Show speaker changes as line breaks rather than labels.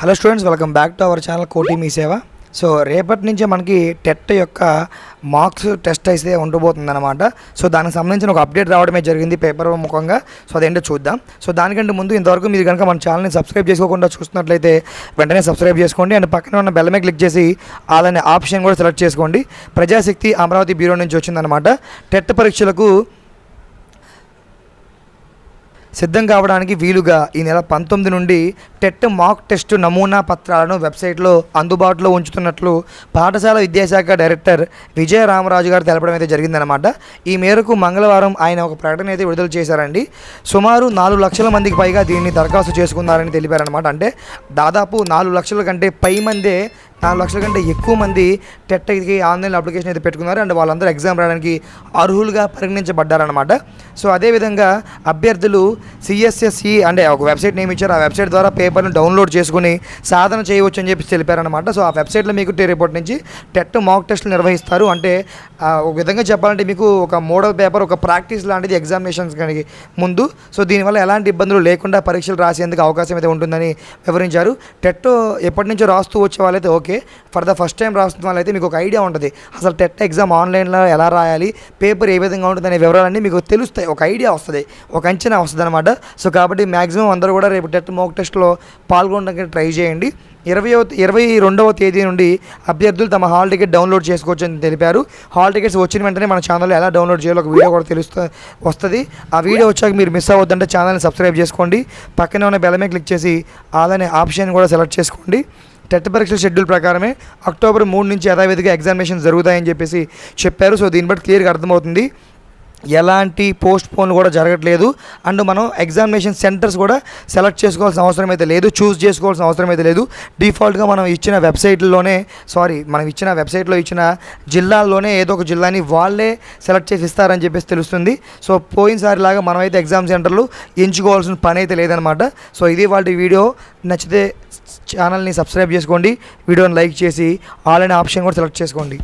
Hello students welcome back to our channel కోటి మీ సేవ. సో రేపటి నుంచే మనకి టెట్ యొక్క మార్క్స్ టెస్ట్ అయితే ఉండబోతుంది అనమాట సో దానికి సంబంధించిన ఒక అప్డేట్ రావడమే జరిగింది పేపర్ ముఖంగా. సో అదేంటో చూద్దాం. సో దానికంటే ముందు ఇంతవరకు మీరు కనుక మన ఛానల్ని సబ్స్క్రైబ్ చేసుకోకుండా చూస్తున్నట్లయితే వెంటనే సబ్స్క్రైబ్ చేసుకోండి. అండ్ పక్కన ఉన్న బెల్ మీద క్లిక్ చేసి అలానే ఆప్షన్ కూడా సెలెక్ట్ చేసుకోండి. ప్రజాశక్తి అమరావతి బ్యూరో నుంచి వచ్చిందనమాట టెట్ పరీక్షలకు సిద్ధం కావడానికి వీలుగా ఈ నెల పంతొమ్మిది నుండి టెట్ మాక్ టెస్ట్ నమూనా పత్రాలను వెబ్సైట్లో అందుబాటులో ఉంచుతున్నట్లు పాఠశాల విద్యాశాఖ డైరెక్టర్ విజయ రామరాజు గారు తెలపడం అయితే జరిగిందనమాట ఈ మేరకు మంగళవారం ఆయన ఒక ప్రకటన అయితే విడుదల చేశారండి. సుమారు నాలుగు లక్షల మందికి పైగా దీన్ని దరఖాస్తు చేసుకున్నారని తెలిపారనమాట అంటే దాదాపు నాలుగు లక్షల కంటే పై మందే నాలుగు లక్షల కంటే ఎక్కువ మంది టెట్కి ఆన్లైన్ అప్లికేషన్ అయితే పెట్టుకున్నారు. అండ్ వాళ్ళందరూ ఎగ్జామ్ రాయడానికి అర్హులుగా పరిగణించబడ్డారనమాట సో అదేవిధంగా అభ్యర్థులు సిఎస్ఎస్ఈ అంటే ఒక వెబ్సైట్ నేమ్ ఇచ్చారు ఆ వెబ్సైట్ ద్వారా పేపర్ను డౌన్లోడ్ చేసుకుని సాధన చేయవచ్చు అని చెప్పి తెలిపారనమాట సో ఆ వెబ్సైట్లో మీకు టే- రేపటి నుంచి టెట్ మాక్ టెస్ట్లు నిర్వహిస్తారు. అంటే ఒక విధంగా చెప్పాలంటే మీకు ఒక మోడల్ పేపర్ ఒక ప్రాక్టీస్ లాంటిది ఎగ్జామినేషన్స్ కానీ ముందు. సో దీనివల్ల ఎలాంటి ఇబ్బందులు లేకుండా పరీక్షలు రాసేందుకు అవకాశం అయితే ఉంటుందని వివరించారు. టెట్ ఎప్పటి నుంచో రాస్తూ వచ్చే వాళ్ళైతే okay. For the first time రాస్తున్న వాళ్ళైతే మీకు ఒక ఐడియా ఉంటుంది. అసలు టెట్ ఎగ్జామ్ ఆన్లైన్లో ఎలా రాయాలి? పేపర్ ఏ విధంగా ఉంటుంది అనే వివరాలన్నీ మీకు తెలుస్తాయి. ఒక ఐడియా వస్తుంది. ఒక అంచనా వస్తుంది అనమాట సో కాబట్టి మ్యాక్సిమం అందరూ కూడా రేపు టెట్ మోక్ టెస్ట్లో పాల్గొనడానికి ట్రై చేయండి. ఇరవై ఇరవై రెండవ తేదీ నుండి అభ్యర్థులు తమ హాల్ టికెట్ డౌన్లోడ్ చేసుకోవచ్చు అని తెలిపారు. హాల్ టికెట్స్ వచ్చిన వెంటనే మన ఛానల్లో ఎలా డౌన్లోడ్ చేయాలో ఒక వీడియో కూడా తెలుస్తూ వస్తుంది. ఆ వీడియో వచ్చాక మీరు మిస్ అవ్వద్దంటే ఛానల్ని సబ్స్క్రైబ్ చేసుకోండి. పక్కనే ఉన్న బెలమే క్లిక్ చేసి అలానే ఆప్షన్ కూడా సెలెక్ట్ చేసుకోండి. టెట్ పరీక్షల షెడ్యూల్ ప్రకారమే అక్టోబర్ మూడు నుంచి యథావిధిగా ఎగ్జామినేషన్ జరుగుతాయని చెప్పేసి చెప్పారు. సో దీన్ని బట్టి క్లియర్గా అర్థమవుతుంది. ఎలాంటి పోస్ట్ పోన్ కూడా జరగట్లేదు. అండ్ మనం ఎగ్జామినేషన్ సెంటర్స్ కూడా సెలెక్ట్ చేసుకోవాల్సిన అవసరం అయితే లేదు చూస్ చేసుకోవాల్సిన అవసరం అయితే లేదు. డిఫాల్ట్గా మనం ఇచ్చిన వెబ్సైట్లోనే సారీ మనం ఇచ్చిన వెబ్సైట్లో ఇచ్చిన జిల్లాల్లోనే ఏదో ఒక జిల్లాని వాళ్ళే సెలెక్ట్ చేసి ఇస్తారని చెప్పేసి తెలుస్తుంది. సో పోయినసారి లాగా మనమైతే ఎగ్జామ్ సెంటర్లు ఎంచుకోవాల్సిన పని అయితే లేదనమాట. సో ఇది వాళ్ళ వీడియో. నచ్చితే ఛానల్ని సబ్స్క్రైబ్ చేసుకోండి. వీడియోని లైక్ చేసి ఆల్ అనే ఆప్షన్ కూడా సెలెక్ట్ చేసుకోండి.